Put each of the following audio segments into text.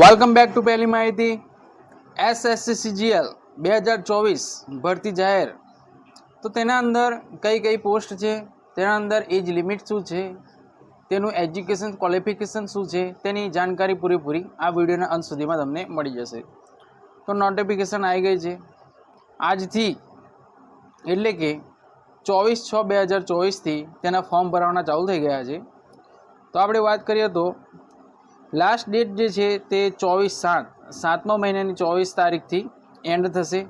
Welcome back to પહેલી માહિતી SSC CGL બે હજાર ચોવીસ ભરતી જાહેર. તો તેના અંદર કઈ કઈ પોસ્ટ છે? તેના અંદર એજ લિમિટ શું છે? તેનું એજ્યુકેશન ક્વોલિફિકેશન શું છે? તેની જાણકારી પૂરેપૂરી આ વિડીયોના અંત સુધીમાં તમને મળી જશે. તો નોટિફિકેશન આવી ગઈ છે. આજથી એટલે કે ચોવીસ છ બે હજાર ચોવીસથી તેના ફોર્મ ભરવાના ચાલુ થઈ ગયા છે. તો આપણે વાત કરીએ તો લાસ્ટ ડેટ જે છે તે ચોવીસ સાત. સાતમા મહિનાની ચોવીસ તારીખથી એન્ડ થશે.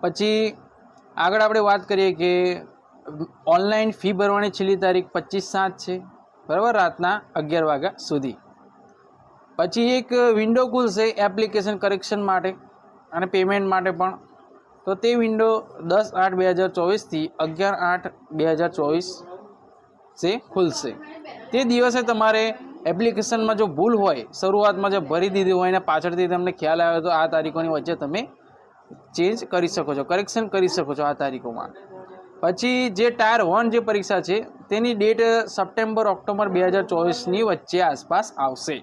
પછી આગળ આપણે વાત કરીએ કે ઓનલાઈન ફી ભરવાની છેલ્લી તારીખ પચીસ સાત છે. બરાબર? રાતના અગિયાર વાગ્યા સુધી. પછી એક વિન્ડો ખુલશે એપ્લિકેશન કરેક્શન માટે અને પેમેન્ટ માટે પણ. તો તે વિન્ડો દસ આઠ બે હજાર ચોવીસથી અગિયાર આઠ બે હજાર ચોવીસ છે, ખુલશે. તે દિવસે તમારે એપ્લિકેશનમાં જો ભૂલ હોય, શરૂઆતમાં જો ભરી દીધી હોય અને પાછળથી તમને ખ્યાલ આવે તો આ તારીખોની વચ્ચે તમે ચેન્જ કરી શકો છો કરેક્શન કરી શકો છો આ તારીખોમાં. પછી જે ટાયર વન જે પરીક્ષા છે, તેની ડેટ સપ્ટેમ્બર, ઓક્ટોબર બે હજાર ચોવીસની વચ્ચે આસપાસ આવશે.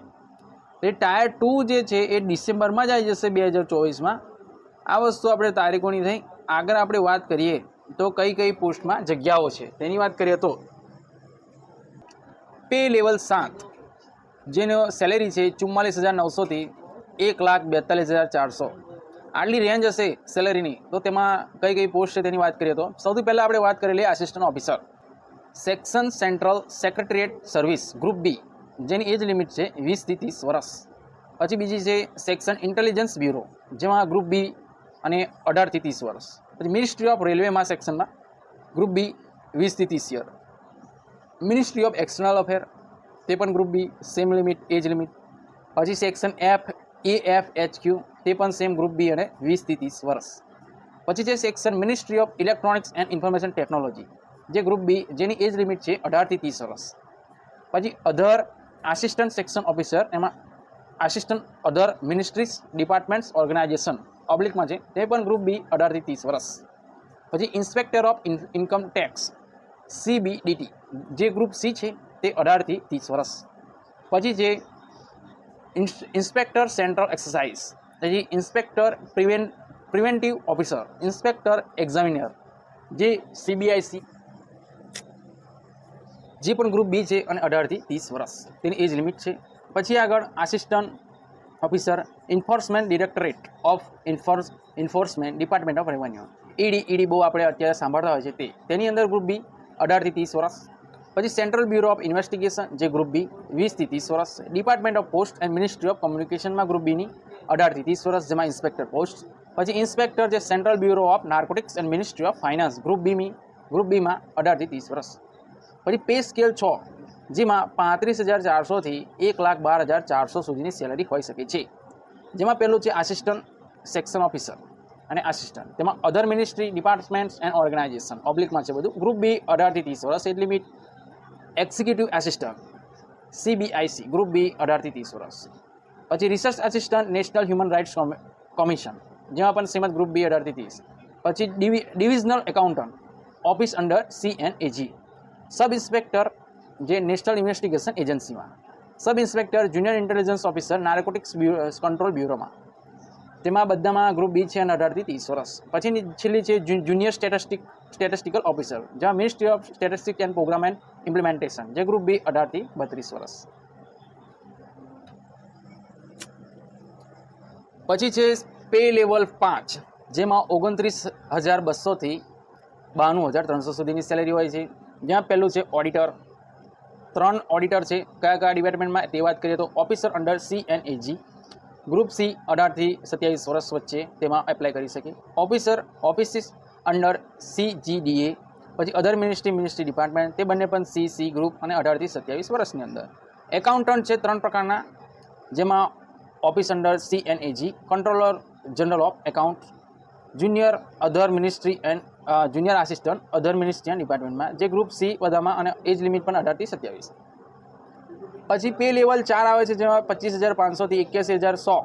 એ ટાયર ટુ જે છે, એ ડિસેમ્બરમાં જ આવી જશે બે હજાર ચોવીસમાં. આ વસ્તુ આપણે તારીખોની થઈ. આગળ આપણે વાત કરીએ તો કઈ કઈ પોસ્ટમાં જગ્યાઓ છે. તેની વાત કરીએ તો પે લેવલ સાત. જેનો સેલેરી છે ચુમ્માલીસ હજાર નવસોથી એક લાખ બેતાલીસ હજાર ચારસો. આટલી રેન્જ હશે સેલેરીની તો તેમાં કઈ કઈ પોસ્ટ છે તેની વાત કરીએ તો સૌથી પહેલાં આપણે વાત કરી લઈએ assistant officer section central secretariat service group B જેની એજ લિમિટ છે વીસથી ત્રીસ વર્ષ. પછી બીજી છે સેક્શન ઇન્ટેલિજન્સ બ્યુરો જેમાં ગ્રુપ બી અને અઢારથી ત્રીસ વર્ષ. પછી મિનિસ્ટ્રી ઓફ રેલવેમાં સેક્શનમાં ગ્રુપ બી વીસથી ત્રીસ year ministry of external affair તે પણ group B same limit age limit પછી section F A F H Q તે પણ સેમ ગ્રુપ બી અને વીસથી ત્રીસ વર્ષ. પછી છે section ministry of electronics and information technology જે ગ્રુપ બી જેની એજ લિમિટ છે અઢારથી ત્રીસ વર્ષ. પછી અધર આસિસ્ટન્ટ સેક્શન ઓફિસર એમાં assistant other ministries departments organisation પબ્લિકમાં છે, તે પણ ગ્રુપ બી અઢારથી ત્રીસ વર્ષ. પછી inspector of income tax CBDT જે ગ્રુપ સી છે તે અઢારથી ત્રીસ વર્ષ. પછી છે ઇન્સ્પેક્ટર સેન્ટ્રલ એક્સરસાઇઝ. પછી inspector preven, preventive officer, inspector examiner, જે સીબીઆઈસી જે પણ ગ્રુપ બી છે અને અઢારથી ત્રીસ વર્ષ. તેની એજ લિમિટ છે. પછી આગળ assistant officer, enforcement directorate of enforce, enforcement department of revenue. ED ED બહુ આપણે અત્યારે સાંભળતા હોય છે તે. તેની અંદર ગ્રુપ બી અઢારથી ત્રીસ વર્ષ. પછી સેન્ટ્રલ બ્યુરો ઓફ ઇન્વેસ્ટિગેશન જે ગ્રુપ બી વીસથી ત્રીસ વર્ષ department of post and ministry of કોમ્યુનિકેશનમાં group બીની અઢારથી ત્રીસ વર્ષ, જેમાં ઇન્સ્પેક્ટર પોસ્ટ પછી ઇન્સ્પેક્ટર જે central bureau of narcotics and ministry of finance group બીમી group બીમાં અઢારથી ત્રીસ વર્ષ. પછી પે સ્કેલ છ, જેમાં પાંત્રીસ હજાર ચારસોથી એક લાખ બાર હજાર ચારસો સુધીની સેલરી હોઈ શકે છે. જેમાં પહેલું છે આસિસ્ટન્ટ સેક્શન ઓફિસર અને આસિસ્ટન્ટ તેમાં other ministry departments and organisation ઓબ્લિકમાં છે બધું. ગ્રુપ બી અઢારથી ત્રીસ વર્ષ age limit executive assistant CBIC group B અઢારથી ત્રીસ વર્ષ પછી research assistant national human rights commission જેમાં પણ સેમ ગ્રુપ બી અઢારથી ત્રીસ પછી divisional accountant office under C and AG sub inspector જે national investigation એજન્સીમાં sub inspector junior intelligence officer narcotics control બ્યુરોમાં તેમાં બધામાં ગ્રુપ બી છે અને અઢારથી ત્રીસ વર્ષ પછીની છેલ્લી છે જુનિયર સ્ટેટિસ્ટિક સ્ટેટિસ્ટિકલ ઓફિસર જ્યાં ministry of statistic and programme and implementation જે ગ્રુપ બી અઢારથી બત્રીસ વર્ષ. પછી છે પે લેવલ પાંચ, જેમાં ઓગણત્રીસ હજાર બસોથી બાણું હજાર ત્રણસો સુધીની સેલેરી હોય છે. જ્યાં પહેલું છે ઓડિટર ત્રણ ઓડિટર છે. કયા કયા ડિપાર્ટમેન્ટમાં તે વાત કરીએ તો officer under C and AG group C અઢારથી સત્યાવીસ વર્ષ વચ્ચે તેમાં એપ્લાય કરી શકે. Officer offices under C G A પછી અધર મિનિસ્ટ્રી મિનિસ્ટ્રી ડિપાર્ટમેન્ટ તે બંને પણ સી સી ગ્રુપ અને અઢારથી સત્યાવીસ વર્ષની અંદર. એકાઉન્ટન્ટ છે ત્રણ પ્રકારના, જેમાં office under C and AG controller general of account junior other ministry and junior assistant other ministry and ડિપાર્ટમેન્ટમાં જે ગ્રુપ સી બધામાં અને એજ લિમિટ પણ અઢારથી સત્યાવીસ. પછી પે લેવલ ચાર આવે છે, જેમાં પચીસ હજાર પાંચસોથી એક્યાસી હજાર સો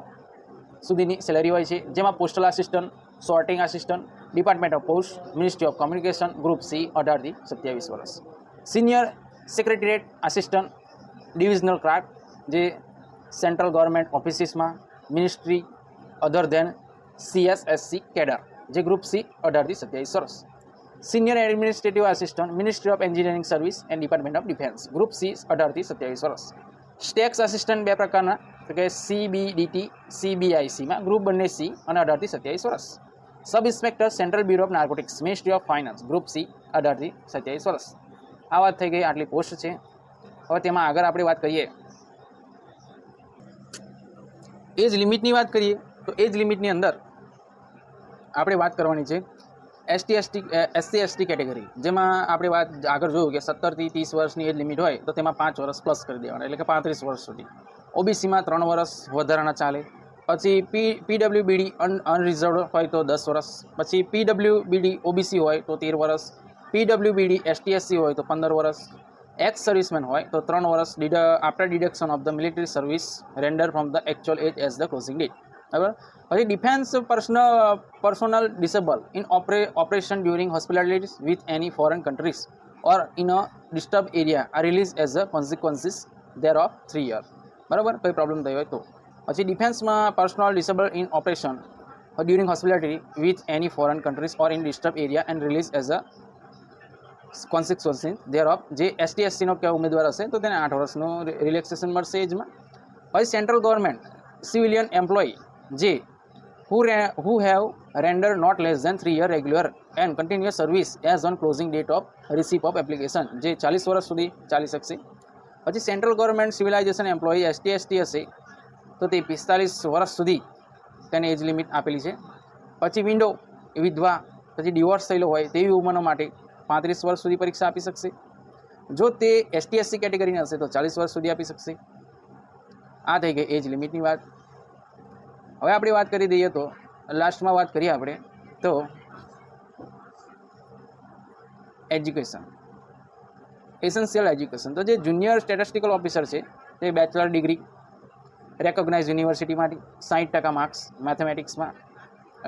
સુધીની સેલેરી હોય છે, જેમાં postal assistant sorting assistant department of post ministry of communication group C અઢારથી સત્યાવીસ વર્ષ senior secretariat assistant divisional clerk જે central government ઓફિસીસમાં ministry other than CSSC cadre જે ગ્રુપ સી અઢારથી સત્યાવીસ વર્ષ senior administrative assistant ministry of engineering service and department of defence group C અઢારથી સત્યાવીસ વર્ષ સ્ટેક્સ આસિસ્ટન્ટ બે પ્રકારના, તો કે સીબીડીટી સીબીઆઈસીમાં ગ્રુપ બંને સી અને અઢારથી સત્યાવીસ વર્ષ sub inspector central bureau of narcotics ministry of finance group C અઢારથી સત્યાવીસ વર્ષ. આ વાત થઈ ગઈ, આટલી પોસ્ટ છે. હવે તેમાં આગળ આપણે વાત કરીએ. એજ લિમિટની વાત કરીએ, તો એજ લિમિટની અંદર આપણે વાત કરવાની છે ST ST SC ST category જેમાં આપણે વાત આગળ જોયું કે સત્તરથી ત્રીસ વર્ષની એજ લિમિટ હોય, તો તેમાં પાંચ વર્ષ પ્લસ કરી દેવાના, એટલે કે પાંત્રીસ વર્ષ સુધી. ઓબીસીમાં ત્રણ વર્ષ વધારાના ચાલે. પછી પી પીડબ્લ્યુબીડી અન અનરિઝર્વ હોય તો દસ વર્ષ. પછી પીડબ્લ્યુબીડી ઓબીસી હોય તો તેર વર્ષ. પીડબ્લ્યુબીડી એસટીએસસી હોય તો પંદર વર્ષ. એક્સ સર્વિસમેન હોય તો ત્રણ વર્ષ. Did after deduction of the military service render from the actual age as the closing date બરાબર? પછી defence personal personnel disable in ope operation during hospitalities with any foreign countries or in a disturb area આ release as a consequences there of three year બરાબર? કોઈ problem થઈ હોય તો. પછી ડિફેન્સમાં personal disable in operation during hospitality with any foreign countries or in disturb area and release as a consequences there of જે ST એસસીનો કે ઉમેદવાર હશે તો તેને આઠ વર્ષનું રિલેક્સેશન મળશે એજમાં પછી સેન્ટ્રલ ગવર્મેન્ટ સિવિલિયન એમ્પ્લોય જે who, રે who have rendered not less than three year regular and continuous service as on closing date of receipt of application. જે ચાલીસ વર્ષ સુધી ચાલી શકશે. પછી central government civilization employee ST ST હશે તો તે પિસ્તાલીસ વર્ષ સુધી તેને એજ લિમિટ આપેલી છે. પછી વિન્ડો વિધવા, પછી ડિવોર્સ થયેલો હોય તેવી ઉંમરો માટે પાંત્રીસ વર્ષ સુધી પરીક્ષા આપી શકશે. જો તે એસટીએસસી કેટેગરીની હશે તો ચાલીસ વર્ષ સુધી આપી શકશે. આ થઈ ગઈ એજ લિમિટની વાત. હવે આપણે વાત કરી દઈએ તો લાસ્ટમાં વાત કરીએ આપણે તો એજ્યુકેશન એસેન્શિયલ એજ્યુકેશન તો જે જુનિયર સ્ટેટિસ્ટિકલ ઓફિસર છે, તે બેચલર ડિગ્રી રેકોગ્નાઇઝ યુનિવર્સિટીમાંથી સાઠ ટકા માર્ક્સ મેથેમેટિક્સમાં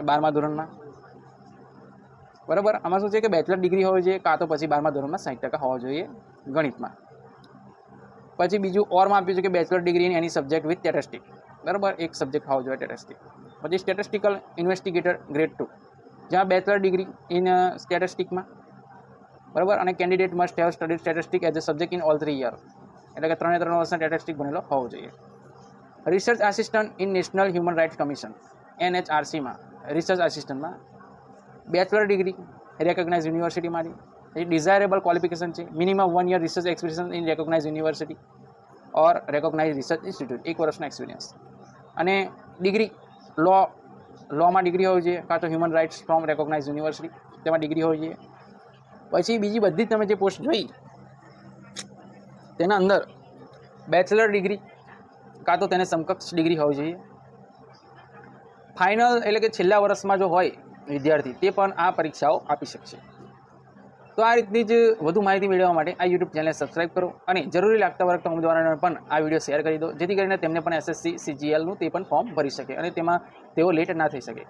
બારમા ધોરણમાં. બરાબર? આમાં શું છે કે બેચલર ડિગ્રી હોવી જોઈએ કાં તો પછી બારમા ધોરણમાં સાઠ ટકા હોવા જોઈએ ગણિતમાં. પછી બીજું ઓરમાં આપ્યું છે કે bachelor degree in any subject with statistic બરાબર? એક સબ્જેક્ટ હોવો જોઈએ સ્ટેટિસ્ટિક પછી સ્ટેટિસ્ટિકલ ઇન્વેસ્ટિગેટર ગ્રેડ ટુ જ્યાં બેચલર ડિગ્રી ઇન સ્ટેટિસ્ટિકમાં બરાબર? અને candidate must have study statistic as a subject in all three year એટલે કે ત્રણે ત્રણ વર્ષના સ્ટેટિસ્ટિક બનેલો હોવો જોઈએ. Research assistant in national human rights commission એનએચઆરસીમાં research આસિસ્ટન્ટમાં બેચલર ડિગ્રી રેકોગ્નાઇઝ યુનિવર્સિટીમાંથી એ ડિઝાયરેબલ ક્વોલિફિકેશન છે. Minimum one year research experience in recognise university or recognise research institute એક વર્ષનો એક્સપિરિયન્સ અને ડિગ્રી લો લોમાં ડિગ્રી હોવી જોઈએ, કાં તો human rights from recognise university તેમાં ડિગ્રી હોવી જોઈએ. પછી બીજી બધી તમે જે પોસ્ટ જોઈ, તેના અંદર બેચલર ડિગ્રી કાં તો તેને સમકક્ષ ડિગ્રી હોવી જોઈએ. ફાઇનલ એટલે કે છેલ્લા વર્ષમાં જો હોય વિદ્યાર્થી, તે પણ આ પરીક્ષાઓ આપી શકશે. તો આ રીતની જ વધુ માહિતી મેળવવા માટે આ યુટ્યુબ ચેનલને સબસ્ક્રાઇબ કરો અને જરૂરી લાગતા વર્ગ ઉમેદવારોને પણ આ વીડિયો શેર કરી દો, જેથી કરીને તેમને પણ એસએસસી સીજીએલનું તે પણ ફોર્મ ભરી શકે અને તેમાં તેઓ લેટ ના થઈ શકે.